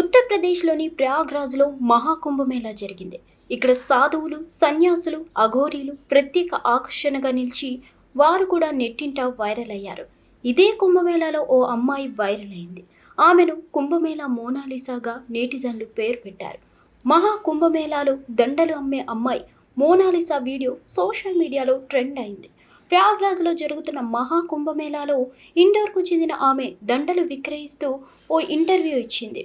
ఉత్తరప్రదేశ్లోని ప్రయాగ్రాజ్లో మహాకుంభమేళా జరిగింది. ఇక్కడ సాధువులు సన్యాసులు అఘోరీలు ప్రత్యేక ఆకర్షణగా నిలిచి వారు కూడా నెట్టింట వైరల్ అయ్యారు. ఇదే కుంభమేళాలో ఓ అమ్మాయి వైరల్ అయింది. ఆమెను కుంభమేళా మోనాలిసాగా నేటిజన్లు పేరు పెట్టారు. మహా కుంభమేళాలో దండలు అమ్మే అమ్మాయి మోనాలిసా వీడియో సోషల్ మీడియాలో ట్రెండ్ అయింది. ప్రయాగ్రాజ్లో జరుగుతున్న మహా కుంభమేళాలో ఇండోర్కు చెందిన ఆమె దండలు విక్రయిస్తూ ఓ ఇంటర్వ్యూ ఇచ్చింది.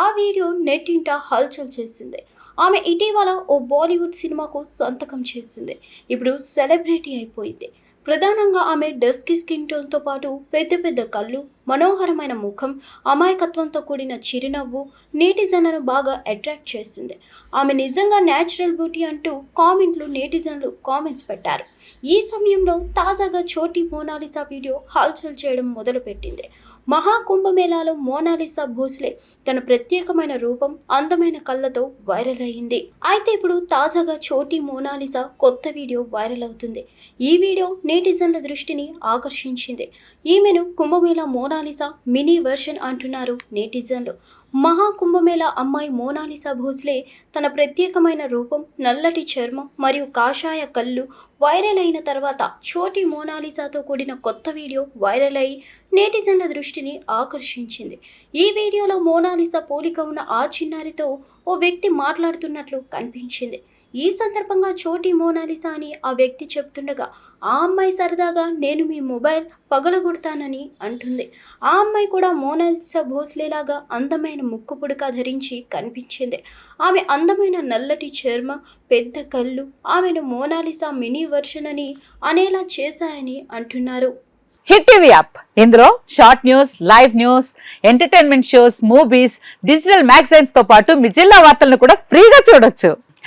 ఆ వీడియో నెట్టింట హల్చల్ చేసింది. ఆమె ఇటీవల ఓ బాలీవుడ్ సినిమాకు సంతకం చేసింది. ఇప్పుడు సెలబ్రిటీ అయిపోయింది. ప్రధానంగా ఆమె డస్కీ స్కిన్ టోన్తో పాటు పెద్ద పెద్ద కళ్ళు మనోహరమైన ముఖం అమాయకత్వంతో కూడిన చిరునవ్వు నేటిజన్లను బాగా అట్రాక్ట్ చేసింది. ఆమె నిజంగా న్యాచురల్ బ్యూటీ అంటూ కామెంట్లు నేటిజన్లు కామెంట్స్ పెట్టారు. ఈ సమయంలో తాజాగా చోటి మోనాలిసా వీడియో హల్చల్ చేయడం మొదలుపెట్టింది. మహాకుంభమేళాలో మోనాలిసా భోస్లే తన ప్రత్యేకమైన రూపం అందమైన కళ్ళతో వైరల్ అయింది. అయితే ఇప్పుడు తాజాగా చోటి మోనాలిసా కొత్త వీడియో వైరల్ అవుతుంది. ఈ వీడియో నేటిజన్ల దృష్టిని ఆకర్షించింది. ఈమెను కుంభమేళా మోనాలిసా మినీ వెర్షన్ అంటున్నారు నేటిజన్లు. మహాకుంభమేళ అమ్మాయి మోనాలిసా భోస్లే తన ప్రత్యేకమైన రూపం నల్లటి చర్మం మరియు కాషాయ కళ్ళు వైరల్ అయిన తర్వాత చోటి మోనాలిసాతో కూడిన కొత్త వీడియో వైరల్ అయి నేటిజన్ల దృష్టిని ఆకర్షించింది. ఈ వీడియోలో మోనాలిసా పోలిక ఉన్న ఆ చిన్నారితో ఓ వ్యక్తి మాట్లాడుతున్నట్లు కనిపించింది. ఈ సందర్భంగా చోటి మోనాలిసా అని ఆ వ్యక్తి చెప్తుండగా ఆ అమ్మాయి సరదాగా నేను మీ మొబైల్ పగలగొడతానని అంటుంది. ఆ అమ్మాయి కూడా మోనాలిసా భోస్లేలాగా అందమైన ముక్కు పుడక ధరించి కనిపించింది. ఆమె అందమైన నల్లటి చర్మ పెద్ద కళ్ళు ఆమెను మోనాలిసా మినీ వర్షన్ అని అనేలా చేశాయని అంటున్నారు. Hit TV app. ఇందులో short news live news entertainment shows movies digital మ్యాగజైన్స్తో పాటు మీ జిల్లా వార్తలను కూడా ఫ్రీగా చూడొచ్చు.